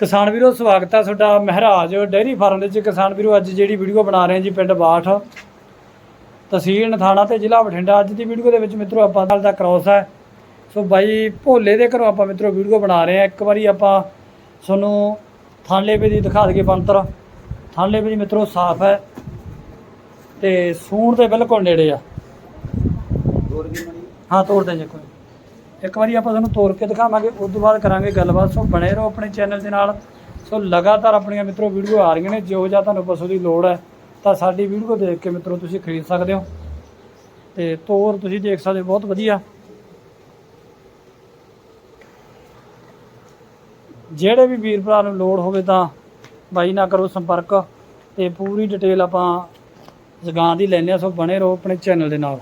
ਕਿਸਾਨ ਵੀਰੋ ਸਵਾਗਤ ਹੈ ਤੁਹਾਡਾ ਮਹਿਰਾਜ ਡੇਅਰੀ ਫਾਰਮ ਦੇ ਵਿੱਚ। ਕਿਸਾਨ ਵੀਰੋ ਅੱਜ ਜਿਹੜੀ ਵੀਡੀਓ ਬਣਾ ਰਹੇ ਹਾਂ ਜੀ ਪਿੰਡ ਬਾਠ। ਤਹਿਸੀਲ ਨਥਾਣਾ ਤੇ ਜ਼ਿਲ੍ਹਾ ਬਠਿੰਡਾ। ਅੱਜ ਦੀ ਵੀਡੀਓ ਦੇ ਵਿੱਚ ਮਿੱਤਰੋ ਆਪਾਂ ਨਾਲ ਦਾ ਕ੍ਰੋਸ ਹੈ। ਸੋ ਬਾਈ ਭੋਲੇ ਦੇ ਘਰੋਂ ਆਪਾਂ ਮਿੱਤਰੋ ਵੀਡੀਓ ਬਣਾ ਰਹੇ ਹਾਂ। ਇੱਕ ਵਾਰੀ ਆਪਾਂ ਤੁਹਾਨੂੰ ਥਾਂਲੇਵੇ ਦੀ ਦਿਖਾ ਦਈਏ ਬੰਤਰ ਥਾਂਲੇਵੇ ਦੀ ਮਿੱਤਰੋ ਸਾਫ਼ ਹੈ ਤੇ ਸੂਣ ਦੇ ਬਿਲਕੁਲ ਨੇੜੇ ਆ। ਹਾਂ ਤੋੜ ਦੇ ਜੇ ਕੋਈ। ਇੱਕ ਵਾਰੀ ਆਪਾਂ ਤੁਹਾਨੂੰ ਤੋੜ ਕੇ ਦਿਖਾਵਾਂਗੇ, ਉਸ ਤੋਂ ਬਾਅਦ ਕਰਾਂਗੇ ਗੱਲਬਾਤ। ਸੋ ਬਣੇ ਰਹੋ ਆਪਣੇ ਚੈਨਲ ਦੇ ਨਾਲ। ਸੋ ਲਗਾਤਾਰ ਆਪਣੀਆਂ ਮਿੱਤਰੋ ਵੀਡੀਓ ਆ ਰਹੀਆਂ ਨੇ ਜੋ ਜਾਂ ਤੁਹਾਨੂੰ ਪਸ਼ੂ ਦੀ ਲੋੜ ਹੈ, ਤਾਂ ਸਾਡੀ ਵੀਡੀਓ ਦੇਖ ਕੇ ਮਿੱਤਰੋ ਤੁਸੀਂ ਖਰੀਦ ਸਕਦੇ ਹੋ। ਤੇ ਤੋਰ ਤੁਸੀਂ ਦੇਖ ਸਕਦੇ ਹੋ, ਬਹੁਤ ਵਧੀਆ। ਜਿਹੜੇ ਵੀ ਵੀਰ ਭਰਾ ਨੂੰ ਲੋੜ ਹੋਵੇ ਤਾਂ ਬਾਈ ਨਾ ਕਰੋ ਸੰਪਰਕ, ਤੇ ਪੂਰੀ ਡਿਟੇਲ ਆਪਾਂ ਜਗਾਂ ਦੀ ਲੈਣੇ ਆ ਸੋ ਬਣੇ ਰਹੋ ਆਪਣੇ ਚੈਨਲ ਦੇ ਨਾਲ।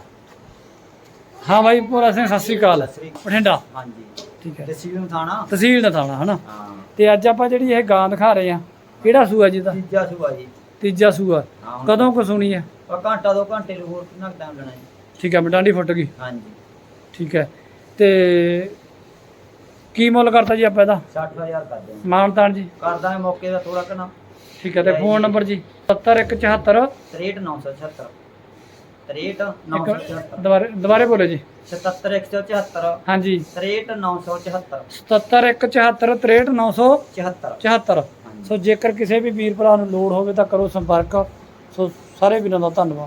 ਹਾਂ ਬਾਈ ਭੋਲਾ ਸਿੰਘ ਸਤਿ ਸ੍ਰੀ ਅਕਾਲ। ਬਠਿੰਡਾ। ਹਾਂਜੀ। ਠੀਕ ਹੈ। ਤਹਿਸੀਲ ਥਾਣਾ? ਤਹਿਸੀਲ ਦਾ ਥਾਣਾ ਹਨਾ? ਹਾਂ। ਤੇ ਅੱਜ ਆਪਾਂ ਜਿਹੜੀ ਇਹ ਗਾਂ ਦਿਖਾ ਰਹੇ ਆ ਕਿਹੜਾ ਸੂਆ ਜੀ ਦਾ? ਤੀਜਾ ਸੁਭਾ ਜੀ। ਤੀਜਾ ਸੂਆ। ਕਦੋਂ ਕੋ ਸੁਣੀ ਹੈ? ਘੰਟਾ ਦੋ ਘੰਟੇ ਨੂੰ ਹੋਰ ਕਿੰਨਾ ਟਾਈਮ ਲੈਣਾ ਜੀ। ਠੀਕ ਹੈ ਮਡਾਂਡੀ ਫੁੱਟ ਗਈ। ਹਾਂਜੀ। ਠੀਕ ਹੈ। ਤੇ ਕੀ ਮੁੱਲ ਕਰਤਾ ਜੀ ਆਪਾਂ ਇਹਦਾ? 60000 ਕਰ ਦੇ ਮਾਨਤਾਨ ਜੀ। ਕਰਦਾ ਮੌਕੇ ਦਾ ਥੋੜਾ ਕਨਾ ਠੀਕ ਹੈ ਤੇ ਫੋਨ ਨੰਬਰ ਜੀ। 70174 63976 63976 ਦੁਬਾਰੇ ਦੁਬਾਰੇ ਬੋਲੇ ਜੀ। 77174 ਹਾਂਜੀ। 63974 70174 63974 74 ਸੋ ਜੇਕਰ ਕਿਸੇ ਵੀ ਵੀਰ ਭਰਾ ਨੂੰ ਲੋੜ ਹੋਵੇ ਤਾਂ ਕਰੋ ਸੰਪਰਕ। ਸੋ ਸਾਰੇ ਵੀਰਾਂ ਦਾ ਧੰਨਵਾਦ।